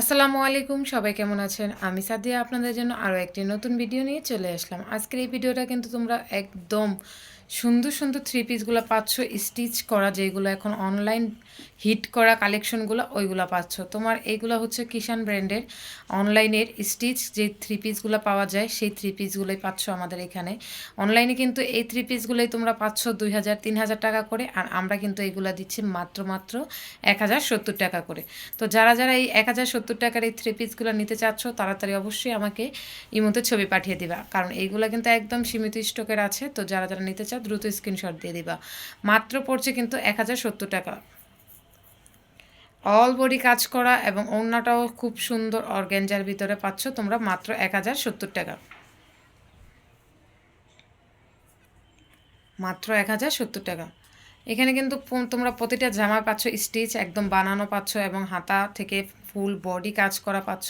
আসসালামু আলাইকুম, সবাই কেমন আছেন? আমি সাদিয়া, আপনাদের জন্য আরও একটি নতুন ভিডিও নিয়ে চলে আসলাম। আজকের এই ভিডিওটা কিন্তু তোমরা একদম সুন্দর সুন্দর থ্রি পিসগুলো পাচ্ছ স্টিচ করা যেগুলো এখন অনলাইন হিট করা কালেকশনগুলো ওইগুলো পাচ্ছ। তোমার এইগুলো হচ্ছে কিষান ব্র্যান্ডের অনলাইনের স্টিচ যে থ্রি পিসগুলো পাওয়া যায়, সেই থ্রি পিসগুলোই পাচ্ছ আমাদের এখানে। অনলাইনে কিন্তু এই থ্রি পিসগুলোই তোমরা পাচ্ছ দুই হাজার, তিন হাজার টাকা করে, আর আমরা কিন্তু এইগুলো দিচ্ছি মাত্র মাত্র এক হাজার সত্তর টাকা করে। তো যারা যারা এই এক হাজার সত্তর টাকার এই থ্রি পিসগুলো নিতে চাচ্ছ, তাড়াতাড়ি অবশ্যই আমাকে ইমোতে ছবি পাঠিয়ে দিবা। কারণ এইগুলো কিন্তু একদম সীমিত স্টকের আছে, তো যারা যারা নিতে চাও দ্রুত স্ক্রিনশট দিয়ে দিবা। মাত্র পড়ছে কিন্তু এক হাজার সত্তর টাকা। অল বডি কাজ করা এবং অন্যটাও খুব সুন্দর অর্গ্যানজার ভিতরে পাচ্ছ তোমরা মাত্র এক হাজার সত্তর টাকা। মাত্র এক হাজার সত্তর টাকা। এখানে কিন্তু তোমরা প্রতিটা জামা পাচ্ছ, স্টিচ একদম বানানো পাচ্ছ এবং হাতা থেকে ফুল বডি কাজ করা পাচ্ছ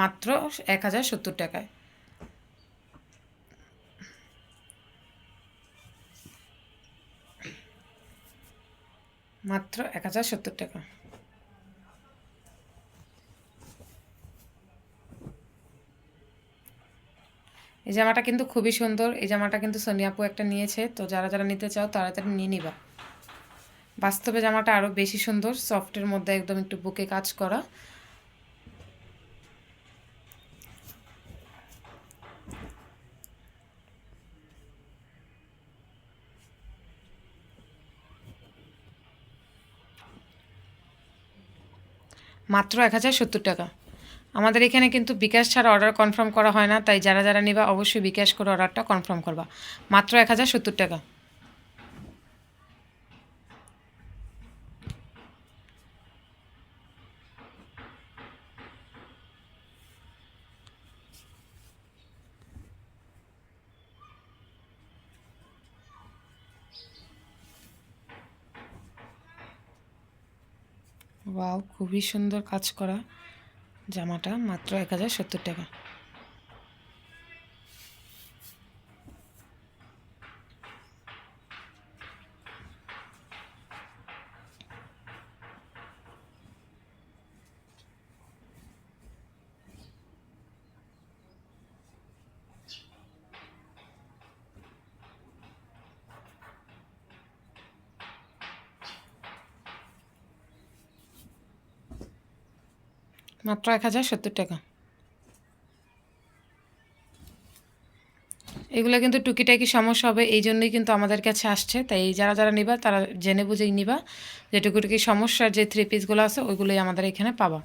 মাত্র এক হাজার সত্তর টাকায়। মাত্র এক হাজার সত্তর টাকা। এই জামাটা কিন্তু খুবই সুন্দর। এই জামাটা কিন্তু সোনিয়াপু একটা নিয়েছে। তো যারা যারা নিতে চাও তারা তারা নিয়ে নিবা। বাস্তবে জামাটা আরও বেশি সুন্দর, সফটের মধ্যে একদম একটু বুকে কাজ করা। মাত্র এক হাজার সত্তর টাকা। আমাদের এখানে কিন্তু বিকাশ ছাড়া অর্ডার কনফার্ম করা হয় না, তাই যারা যারা নেবা অবশ্যই বিকাশ করে অর্ডারটা কনফার্ম করবা। মাত্র এক হাজার সত্তর টাকা। ওয়াও খুবই সুন্দর কাজ করা জামাটা মাত্র এক হাজার সত্তর টাকা। মাত্র এক হাজার সত্তর টাকা। এগুলো কিন্তু টুকিটাকি সমস্যা হবে, এই জন্যই কিন্তু আমাদের কাছে আসছে। তাই যারা যারা নিবা, তারা জেনে বুঝেই নিবা যে টুকিটুকি সমস্যার যে থ্রি পিসগুলো আছে, ওইগুলোই আমাদের এখানে পাবা।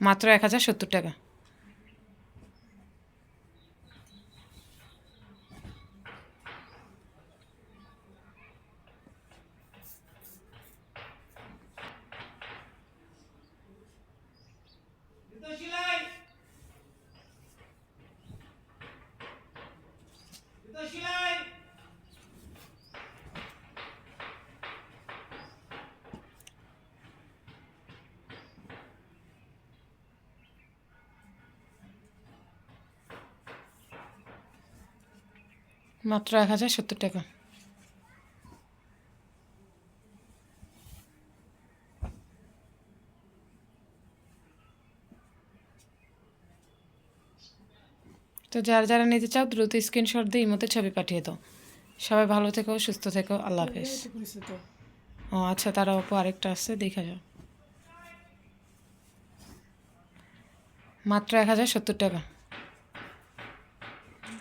মাত্র এক হাজার সত্তর টাকা। মাত্র এক হাজার সত্তর টাকা। তো যারা যারা নিতে চাও, দ্রুত স্ক্রিনশট দিয়ে ইমোতে ছবি পাঠিয়ে দাও। সবাই ভালো থেকো, সুস্থ থেকো, আল্লাহ হাফেজ। ও আচ্ছা তারা অপু আরেকটা আসছে দেখা যাও। মাত্র এক হাজার সত্তর টাকা।